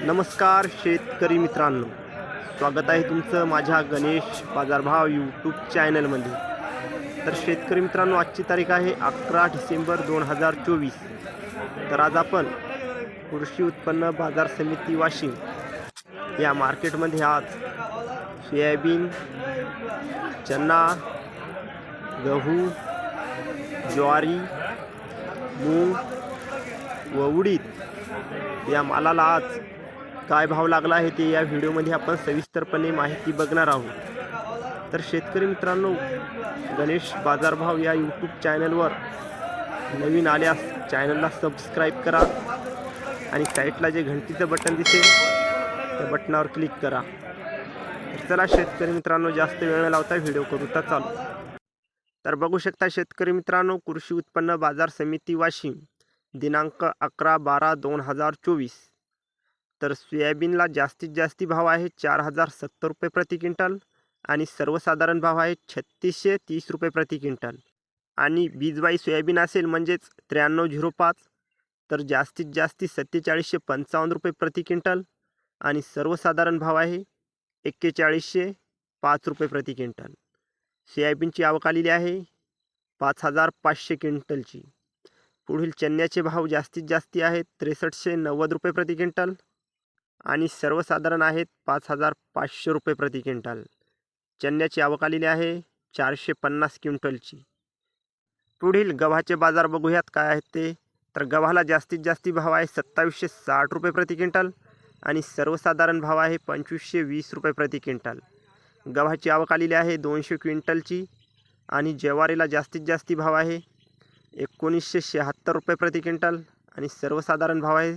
नमस्कार शेतकरी मित्रांनो. स्वागत आहे तुमचं माझ्या गणेश बाजारभाव यूट्यूब चॅनलमध्ये तर शेतकरी मित्रांनो आजची तारीख आहे अकरा डिसेंबर दोन हजार चोवीस. तर आज आपण कृषी उत्पन्न बाजार समिती वाशिम या मार्केटमध्ये आज सोयाबीन चना गहू ज्वारी मूग व उडीद या मालाला आज काय भाव लागला आहे ते या व्हिडिओमध्ये आपण सविस्तरपणे माहिती बघणार आहोत. तर शेतकरी मित्रांनो गणेश बाजारभाव या यूट्यूब चॅनलवर नवीन आल्यास चॅनलला सबस्क्राईब करा आणि साईटला जे घंटीचं बटन दिसेल त्या बटनावर क्लिक करा. चला शेतकरी मित्रांनो जास्त वेळ न लावता व्हिडिओ करूता चालू. तर बघू शकता शेतकरी मित्रांनो कृषी उत्पन्न बाजार समिती वाशिम दिनांक अकरा बारा दोन हजार चोवीस. तर सोयाबीनला जास्तीत जास्त भाव आहे चार हजार सत्तर रुपये प्रति क्विंटल आणि सर्वसाधारण भाव आहे छत्तीसशे तीस रुपये प्रति क्विंटल. आणि बीजवाई सोयाबीन असेल म्हणजेच त्र्याण्णव झिरो पाच तर जास्तीत जास्त सत्तेचाळीसशे पंचावन्न रुपये प्रति क्विंटल आणि सर्वसाधारण भाव आहे एक्केचाळीसशे पाच रुपये प्रति क्विंटल. सोयाबीनची आवक आलेली आहे पाच हजार पाचशे क्विंटलची. पुढील चण्याचे भाव जास्तीत जास्त आहेत त्रेसष्टशे नव्वद रुपये प्रति क्विंटल आणि सर्वसाधारण आहेत पाच हजार पाचशे रुपये प्रति क्विंटल. चण्याची आवक आलेली आहे चारशे पन्नास क्विंटलची. पुढील गव्हाचे बाजार बघूयात काय आहेत ते. तर गव्हाला जास्तीत जास्ती भाव आहे सत्तावीसशे साठ रुपये प्रति क्विंटल आणि सर्वसाधारण भाव आहे पंचवीसशे वीस रुपये प्रति क्विंटल. गव्हाची आवक आलेली आहे दोनशे क्विंटलची आणि ज्वारीला जास्तीत जास्ती भाव आहे एकोणीसशे शहात्तर रुपये प्रति क्विंटल आणि सर्वसाधारण भाव आहे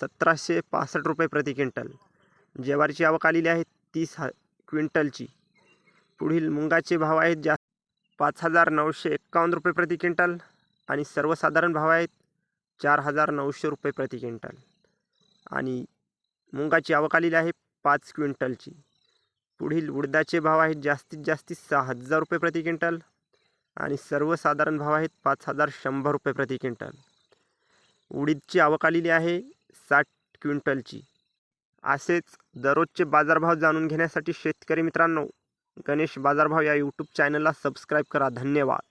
सतराशे पासष्ट रुपये प्रति क्विंटल. ज्वारीची आवक आलेली आहे तीस ह क्विंटलची. पुढील मुंगाचे भाव आहेत जा पाच हजार नऊशे एक्कावन्न रुपये प्रति क्विंटल आणि सर्वसाधारण भाव आहेत चार हजार नऊशे रुपये प्रति क्विंटल. आणि मुंगाची आवक आलेली आहे पाच क्विंटलची. पुढील उडदाचे भाव आहेत जास्तीत जास्ती सहा हजार रुपये प्रति क्विंटल आणि सर्वसाधारण भाव आहेत पाच हजार शंभर रुपये प्रति क्विंटल. उडीदची आवक आलेली आहे साठ क्विंटलची. असेच दररोजचे बाजारभाव जाणून घेण्यासाठी शेतकरी मित्रांनो गणेश बाजारभाव या यूट्यूब चॅनलला सबस्क्राईब करा. धन्यवाद.